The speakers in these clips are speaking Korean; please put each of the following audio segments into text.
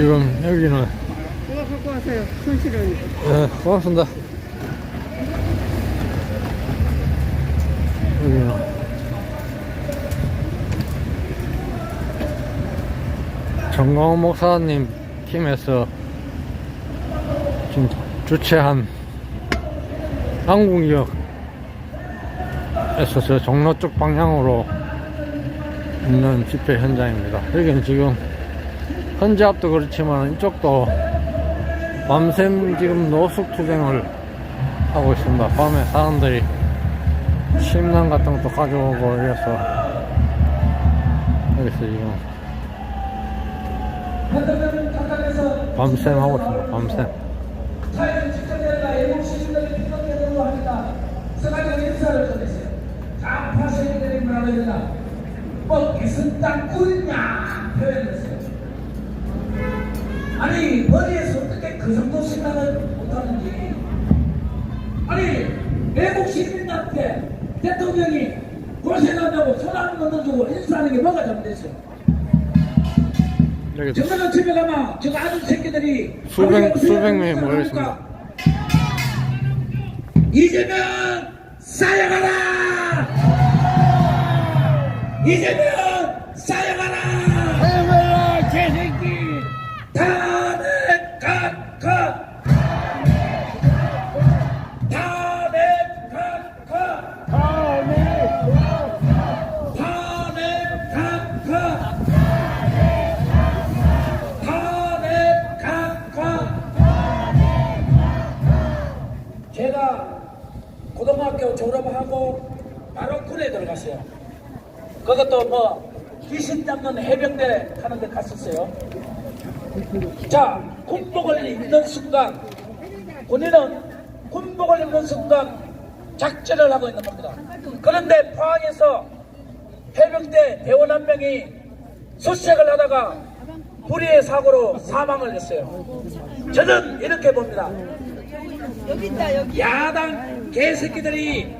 지금 여기는 이거 갖고 와서요. 손실은. 네, 고맙습니다. 여기는 정광훈 목사님 팀에서 지금 주최한 안국역에서 저 종로 쪽 방향으로 있는 집회 현장입니다. 여기는 지금 현지 앞도 그렇지만 이쪽도 밤샘 지금 노숙 투쟁을 하고 있습니다. 밤에 사람들이 식량 같은 것도 가져오고 이래서 여기서 지금 밤샘 하고 있습니다. 밤샘. 자연 직전에가 애국 시민들의 피난민으로 합니다. 서가지고 인사를 전했어요. 뭐라고 해야 되나? 뭐 무슨 땅 꾸리냐 표현했어요. 아니 머리에서 어떻게 그 정도 생각을 못하는지. 아니 애국 시민한테 대통령이 고생한다고 손안 건너주고 인사하는 게 뭐가 잘못됐어요? 여기 정말로 집에 가면 저 아는 새끼들이 수백- 수백 명이 일을 모여 합니까? 이재명 사양하라! 이재명! 사양하라 제가 고등학교 졸업하고 바로 군에 들어갔어요 그것도 뭐 귀신 잡는 해병대 하는 데 갔었어요 자 군복을 입는 순간 군인은 군복을 입는 순간 작전을 하고 있는 겁니다 그런데 포항에서 해병대 대원 한 명이 수색을 하다가 불의의 사고로 사망을 했어요. 저는 이렇게 봅니다. 여기 있다, 여기. 야당 개새끼들이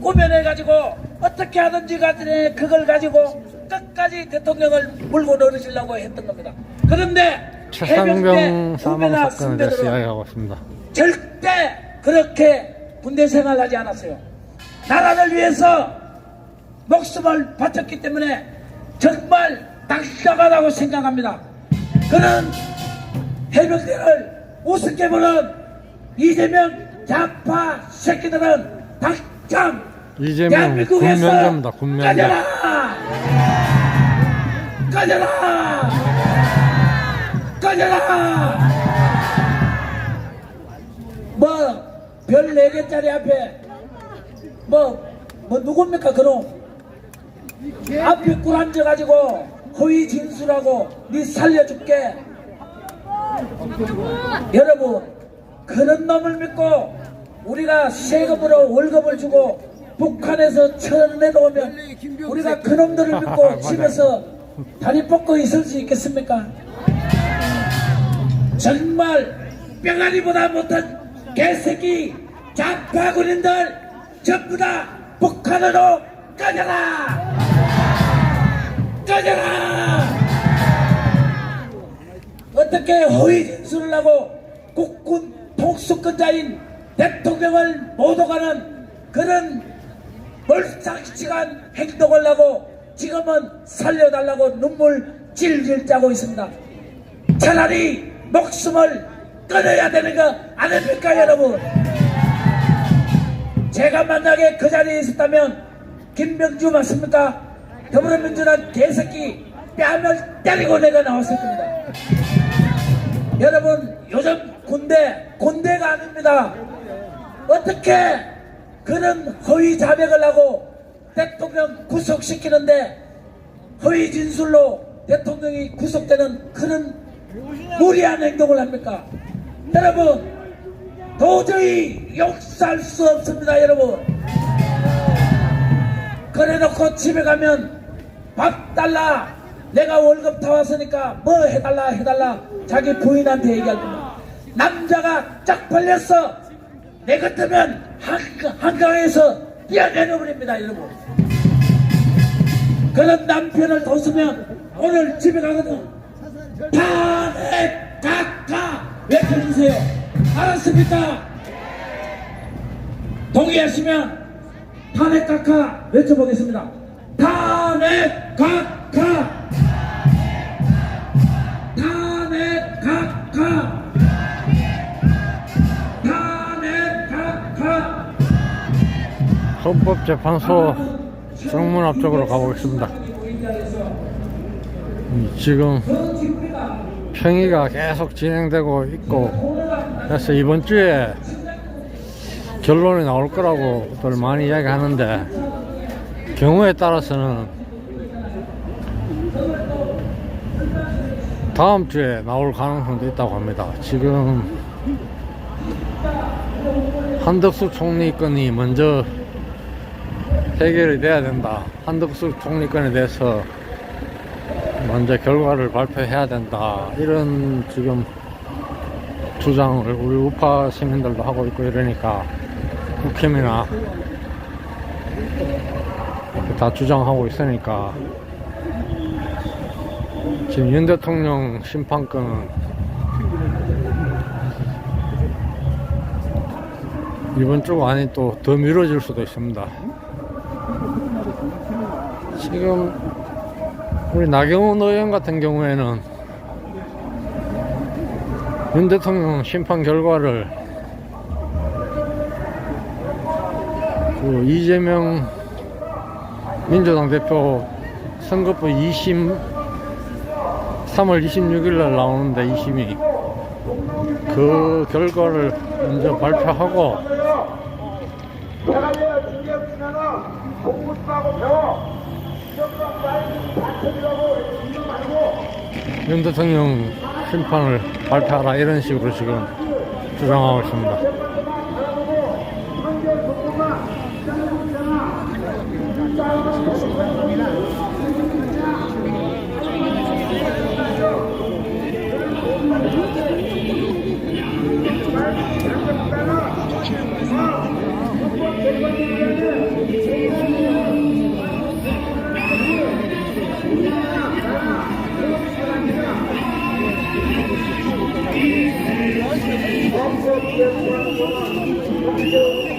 꾸며내가지고 어떻게 하든지 간에 그걸 가지고 끝까지 대통령을 물고 늘으시려고 했던 겁니다. 그런데 최상병 해병대 사망 사건에 이야기하고 있습니다. 절대 그렇게 군대 생활하지 않았어요. 나라를 위해서 목숨을 바쳤기 때문에 정말 당당하다고 생각합니다. 그런 해병대를 우습게 보는 이재명 좌파 새끼들은 당장 이재명 군면제입니다. 군면제. 꺼져라! 꺼져라! 꺼져라! 뭐별네 개짜리 앞에 뭐, 뭐 누굽니까 그놈 앞에 꿀 앉아가지고 허위 진술하고 니 살려줄게 여러분 그런 놈을 믿고 우리가 세금으로 월급을 주고 북한에서 쳐내놓으면 우리가 그 놈들을 믿고. 집에서 다리 뻗고 있을 수 있겠습니까? 정말 뼈가리보다 못한 개새끼 좌파 군인들 전부 다 북한으로 꺼져라! 꺼져라! 어떻게 허위 진술을 하고 국군 통수권자인 대통령을 모독하는 그런 몰상식한 행동을 하고 지금은 살려달라고 눈물 질질 짜고 있습니다. 차라리 목숨을 끊어야 되는 거 아닙니까 여러분? 제가 만약에 그 자리에 있었다면 김병주 맞습니까? 더불어민주당 개새끼 뺨을 때리고 내가 나왔을 겁니다. 여러분 요즘 군대 군대가 아닙니다. 어떻게 그런 허위 자백을 하고 대통령 구속시키는데 허위 진술로 대통령이 구속되는 그런 무리한 행동을 합니까? 여러분 도저히 용서할 수 없습니다 여러분 그래놓고 집에 가면 밥 달라 내가 월급 다 왔으니까 뭐 해달라 해달라 자기 부인한테 얘기할 겁니다 남자가 쫙 벌렸어 내 같으면 한, 한강에서 뛰어내려버립니다 여러분 그런 남편을 도수면 오늘 집에 가거든 탄핵 각하 외쳐주세요. 알았습니까? 동의하시면 탄핵 각하 외쳐보겠습니다. 탄핵 각하! 헌법재판소 정문 앞쪽으로 가보겠습니다. 음, 지금 평의가 계속 진행되고 있고 그래서 이번 주에 결론이 나올 거라고들 많이 이야기하는데 경우에 따라서는 다음 주에 나올 가능성도 있다고 합니다. 지금 한덕수 총리 건이 먼저 해결이 돼야 된다. 한덕수 총리 건에 대해서 먼저 결과를 발표해야 된다. 이런 지금 주장을 우리 우파 시민들도 하고 있고 이러니까 국힘이나 다 주장하고 있으니까 지금 윤 대통령 심판권은 이번 주가 아닌 또더 미뤄질 수도 있습니다. 지금 우리 나경원 의원 같은 경우에는 윤 대통령 심판 결과를 그 이재명 민주당 대표 선거법 2심 3월 26일 날 나오는데 2심이 그 결과를 먼저 발표하고 윤 대통령 심판을 발표하라 이런 식으로 지금 주장하고 있습니다. 저기